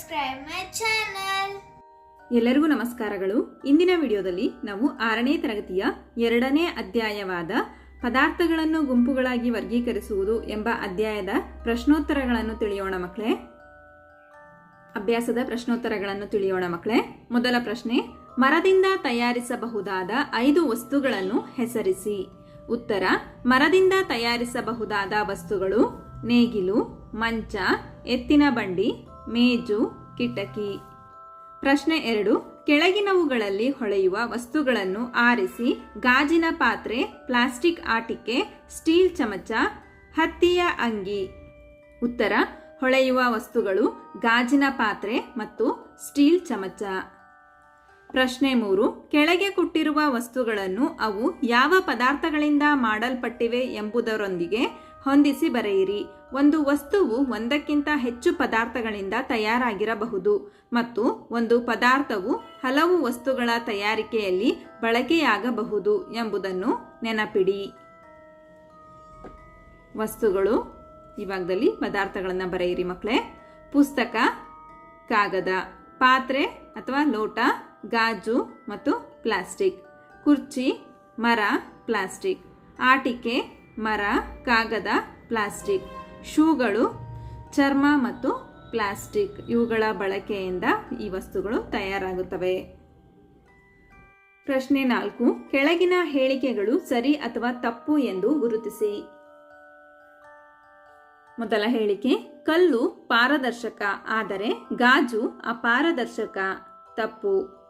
subscribe my channel ಎಲ್ಲರಿಗೂ ನಮಸ್ಕಾರಗಳು. ಇಂದಿನ ವಿಡಿಯೋದಲ್ಲಿ ನಾವು ಆರನೇ ತರಗತಿಯ ಎರಡನೇ ಅಧ್ಯಾಯವಾದ ಪದಾರ್ಥಗಳನ್ನು ಗುಂಪುಗಳಾಗಿ ವರ್ಗೀಕರಿಸುವುದು ಎಂಬ ಅಧ್ಯಾಯದ ಪ್ರಶ್ನೋತ್ತರಗಳನ್ನು ತಿಳಿಯೋಣ ಮಕ್ಕಳೇ. ಅಭ್ಯಾಸದ ಪ್ರಶ್ನೋತ್ತರಗಳನ್ನು ತಿಳಿಯೋಣ ಮಕ್ಕಳೇ. ಮೊದಲ ಪ್ರಶ್ನೆ, ಮರದಿಂದ ತಯಾರಿಸಬಹುದಾದ ಐದು ವಸ್ತುಗಳನ್ನು ಹೆಸರಿಸಿ. ಉತ್ತರ, ಮರದಿಂದ ತಯಾರಿಸಬಹುದಾದ ವಸ್ತುಗಳು ನೇಗಿಲು, ಮಂಚ, ಎತ್ತಿನ ಬಂಡಿ ಮೇಜು ಕಿಟಕಿ. ಪ್ರಶ್ನೆ ಎರಡು, ಕೆಳಗಿನವುಗಳಲ್ಲಿ ಹೊಳೆಯುವ ವಸ್ತುಗಳನ್ನು ಆರಿಸಿ ಗಾಜಿನ ಪಾತ್ರೆ, ಪ್ಲಾಸ್ಟಿಕ್ ಆಟಿಕೆ, ಸ್ಟೀಲ್ ಚಮಚ, ಹತ್ತಿಯ ಅಂಗಿ. ಉತ್ತರ, ಹೊಳೆಯುವ ವಸ್ತುಗಳು ಗಾಜಿನ ಪಾತ್ರೆ ಮತ್ತು ಸ್ಟೀಲ್ ಚಮಚ. ಪ್ರಶ್ನೆ ಮೂರು, ಕೆಳಗೆ ಕೊಟ್ಟಿರುವ ವಸ್ತುಗಳನ್ನು ಅವು ಯಾವ ಪದಾರ್ಥಗಳಿಂದ ಮಾಡಲ್ಪಟ್ಟಿವೆ ಎಂಬುದರೊಂದಿಗೆ ಹೊಂದಿಸಿ ಬರೆಯಿರಿ. ಒಂದು ವಸ್ತುವು ಒಂದಕ್ಕಿಂತ ಹೆಚ್ಚು ಪದಾರ್ಥಗಳಿಂದ ತಯಾರಾಗಿರಬಹುದು ಮತ್ತು ಒಂದು ಪದಾರ್ಥವು ಹಲವು ವಸ್ತುಗಳ ತಯಾರಿಕೆಯಲ್ಲಿ ಬಳಕೆಯಾಗಬಹುದು ಎಂಬುದನ್ನು ನೆನಪಿಡಿ. ವಸ್ತುಗಳು, ಈ ಭಾಗದಲ್ಲಿ ಪದಾರ್ಥಗಳನ್ನು ಬರೆಯಿರಿ ಮಕ್ಕಳೇ ಪುಸ್ತಕ, ಕಾಗದ, ಪಾತ್ರೆ ಅಥವಾ ಲೋಟ, ಗಾಜು ಮತ್ತು ಪ್ಲಾಸ್ಟಿಕ್. ಕುರ್ಚಿ, ಮರ, ಪ್ಲಾಸ್ಟಿಕ್. ಆಟಿಕೆ ಮರ, ಕಾಗದ, ಪ್ಲಾಸ್ಟಿಕ್. ಶೂಗಳು, ಚರ್ಮ ಮತ್ತು ಪ್ಲಾಸ್ಟಿಕ್. ಇವುಗಳ ಬಳಕೆಯಿಂದ ಈ ವಸ್ತುಗಳು ತಯಾರಾಗುತ್ತವೆ. ಪ್ರಶ್ನೆ ನಾಲ್ಕು. ಕೆಳಗಿನ ಹೇಳಿಕೆಗಳು ಸರಿ ಅಥವಾ ತಪ್ಪು ಎಂದು ಗುರುತಿಸಿ. ಮೊದಲ ಹೇಳಿಕೆ, ಕಲ್ಲು ಪಾರದರ್ಶಕ, ಆದರೆ ಗಾಜು ಅಪಾರದರ್ಶಕ, ತಪ್ಪು.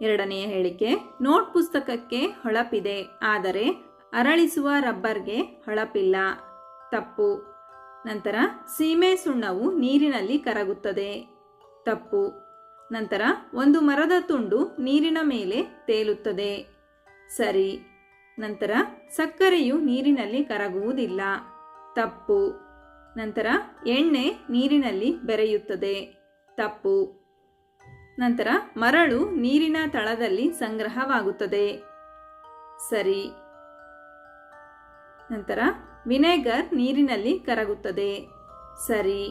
ಎರಡನೆಯ ಹೇಳಿಕೆ, ನೋಟ್ ಪುಸ್ತಕಕ್ಕೆ ಹೊಳಪಿದೆ, ಆದರೆ ಅರಳಿಸುವ ರಬ್ಬರ್ಗೆ ಹೊಳಪಿಲ್ಲ. ತಪ್ಪು. ನಂತರ ಸೀಮೆ ಸುಣ್ಣವು ನೀರಿನಲ್ಲಿ ಕರಗುತ್ತದೆ. ತಪ್ಪು. ನಂತರ ಒಂದು ಮರದ ತುಂಡು ನೀರಿನ ಮೇಲೆ ತೇಲುತ್ತದೆ. ಸರಿ. ನಂತರ ಸಕ್ಕರೆಯು ನೀರಿನಲ್ಲಿ ಕರಗುವುದಿಲ್ಲ. ತಪ್ಪು. ನಂತರ ಎಣ್ಣೆ ನೀರಿನಲ್ಲಿ ಬೆರೆಯುತ್ತದೆ. ತಪ್ಪು. ನಂತರ ಮರಳು ನೀರಿನ ತಳದಲ್ಲಿ ಸಂಗ್ರಹವಾಗುತ್ತದೆ. ಸರಿ. ನಂತರ ವಿನೆಗರ್ ನೀರಿನಲ್ಲಿ ಕರಗುತ್ತದೆ. ಸರಿ.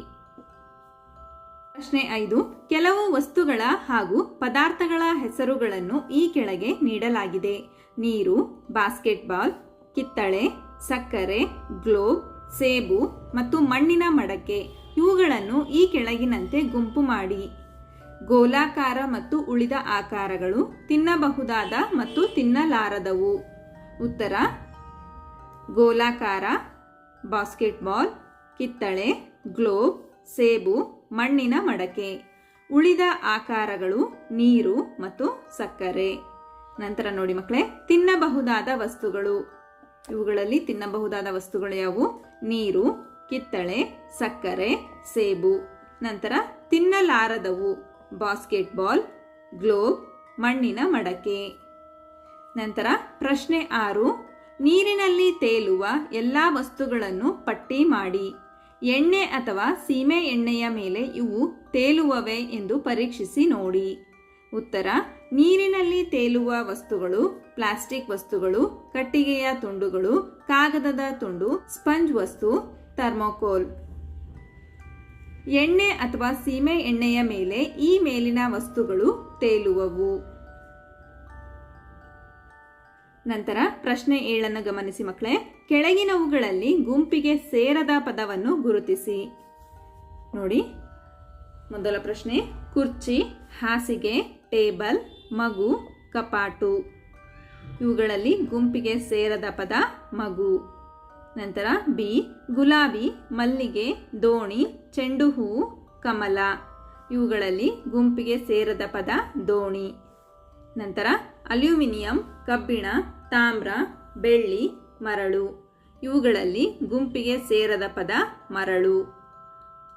ಪ್ರಶ್ನೆ ಐದು. ಕೆಲವು ವಸ್ತುಗಳ ಹಾಗೂ ಪದಾರ್ಥಗಳ ಹೆಸರುಗಳನ್ನು ಈ ಕೆಳಗೆ ನೀಡಲಾಗಿದೆ. ನೀರು, ಬಾಸ್ಕೆಟ್ಬಾಲ್, ಕಿತ್ತಳೆ, ಸಕ್ಕರೆ, ಗ್ಲೋಬ್, ಸೇಬು ಮತ್ತು ಮಣ್ಣಿನ ಮಡಕೆ. ಇವುಗಳನ್ನು ಈ ಕೆಳಗಿನಂತೆ ಗುಂಪು ಮಾಡಿ. ಗೋಲಾಕಾರ ಮತ್ತು ಉಳಿದ ಆಕಾರಗಳು ತಿನ್ನಬಹುದಾದ ಮತ್ತು ತಿನ್ನಲಾರದವು. ಉತ್ತರ. ಗೋಲಾಕಾರ, ಬಾಸ್ಕೆಟ್ಬಾಲ್, ಕಿತ್ತಳೆ, ಗ್ಲೋಬ್, ಸೇಬು, ಮಣ್ಣಿನ ಮಡಕೆ. ಉಳಿದ ಆಕಾರಗಳು ನೀರು ಮತ್ತು ಸಕ್ಕರೆ. ನಂತರ ನೋಡಿ ಮಕ್ಕಳೇ, ತಿನ್ನಬಹುದಾದ ವಸ್ತುಗಳು. ಇವುಗಳಲ್ಲಿ ತಿನ್ನಬಹುದಾದ ವಸ್ತುಗಳು ಯಾವುವು? ನೀರು, ಕಿತ್ತಳೆ, ಸಕ್ಕರೆ, ಸೇಬು. ನಂತರ ತಿನ್ನಲಾರದವು, ಬಾಸ್ಕೆಟ್ಬಾಲ್, ಗ್ಲೋಬ್, ಮಣ್ಣಿನ ಮಡಕೆ. ನಂತರ ಪ್ರಶ್ನೆ ಆರು ನೀರಿನಲ್ಲಿ ತೇಲುವ ಎಲ್ಲ ವಸ್ತುಗಳನ್ನು ಪಟ್ಟಿ ಮಾಡಿ. ಎಣ್ಣೆ ಅಥವಾ ಸೀಮೆ ಎಣ್ಣೆಯ ಮೇಲೆ ಇವು ತೇಲುವವೆ ಎಂದು ಪರೀಕ್ಷಿಸಿ ನೋಡಿ. ಉತ್ತರ, ನೀರಿನಲ್ಲಿ ತೇಲುವ ವಸ್ತುಗಳು, ಪ್ಲಾಸ್ಟಿಕ್ ವಸ್ತುಗಳು, ಕಟ್ಟಿಗೆಯ ತುಂಡುಗಳು, ಕಾಗದದ ತುಂಡು, ಸ್ಪಂಜ್ ವಸ್ತು, ಥರ್ಮೋಕೋಲ್. ಎಣ್ಣೆ ಅಥವಾ ಸೀಮೆ ಎಣ್ಣೆಯ ಮೇಲೆ ಈ ಮೇಲಿನ ವಸ್ತುಗಳು ತೇಲುವವು. ನಂತರ ಪ್ರಶ್ನೆ ಏಳನ್ನು ಗಮನಿಸಿ ಮಕ್ಕಳೇ. ಕೆಳಗಿನವುಗಳಲ್ಲಿ ಗುಂಪಿಗೆ ಸೇರದ ಪದವನ್ನು ಗುರುತಿಸಿ. ನೋಡಿ, ಮೊದಲ ಪ್ರಶ್ನೆ, ಕುರ್ಚಿ, ಹಾಸಿಗೆ, ಟೇಬಲ್, ಮಗು, ಕಪಾಟು. ಇವುಗಳಲ್ಲಿ ಗುಂಪಿಗೆ ಸೇರದ ಪದ ಮಗು. ನಂತರ ಬಿ, ಗುಲಾಬಿ, ಮಲ್ಲಿಗೆ, ದೋಣಿ, ಚೆಂಡು ಹೂವು ಕಮಲ. ಇವುಗಳಲ್ಲಿ ಗುಂಪಿಗೆ ಸೇರದ ಪದ ದೋಣಿ. ನಂತರ ಅಲ್ಯೂಮಿನಿಯಂ, ಕಬ್ಬಿಣ, ತಾಮ್ರ, ಬೆಳ್ಳಿ, ಮರಳು. ಇವುಗಳಲ್ಲಿ ಗುಂಪಿಗೆ ಸೇರದ ಪದ ಮರಳು.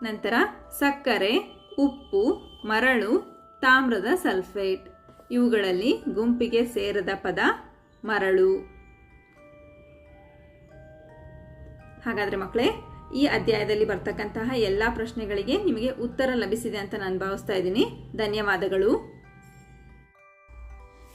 ನಂತರ ಸಕ್ಕರೆ, ಉಪ್ಪು, ಮರಳು, ತಾಮ್ರದ ಸಲ್ಫೇಟ್. ಇವುಗಳಲ್ಲಿ ಗುಂಪಿಗೆ ಸೇರದ ಪದ ಮರಳು. ಹಾಗಾದರೆ ಮಕ್ಕಳೇ, ಈ ಅಧ್ಯಾಯದಲ್ಲಿ ಬರ್ತಕ್ಕಂತಹ ಎಲ್ಲ ಪ್ರಶ್ನೆಗಳಿಗೆ ನಿಮಗೆ ಉತ್ತರ ಲಭಿಸಿದೆ ಅಂತ ನಾನು ಭಾವಿಸ್ತಾ ಇದ್ದೀನಿ. ಧನ್ಯವಾದಗಳು.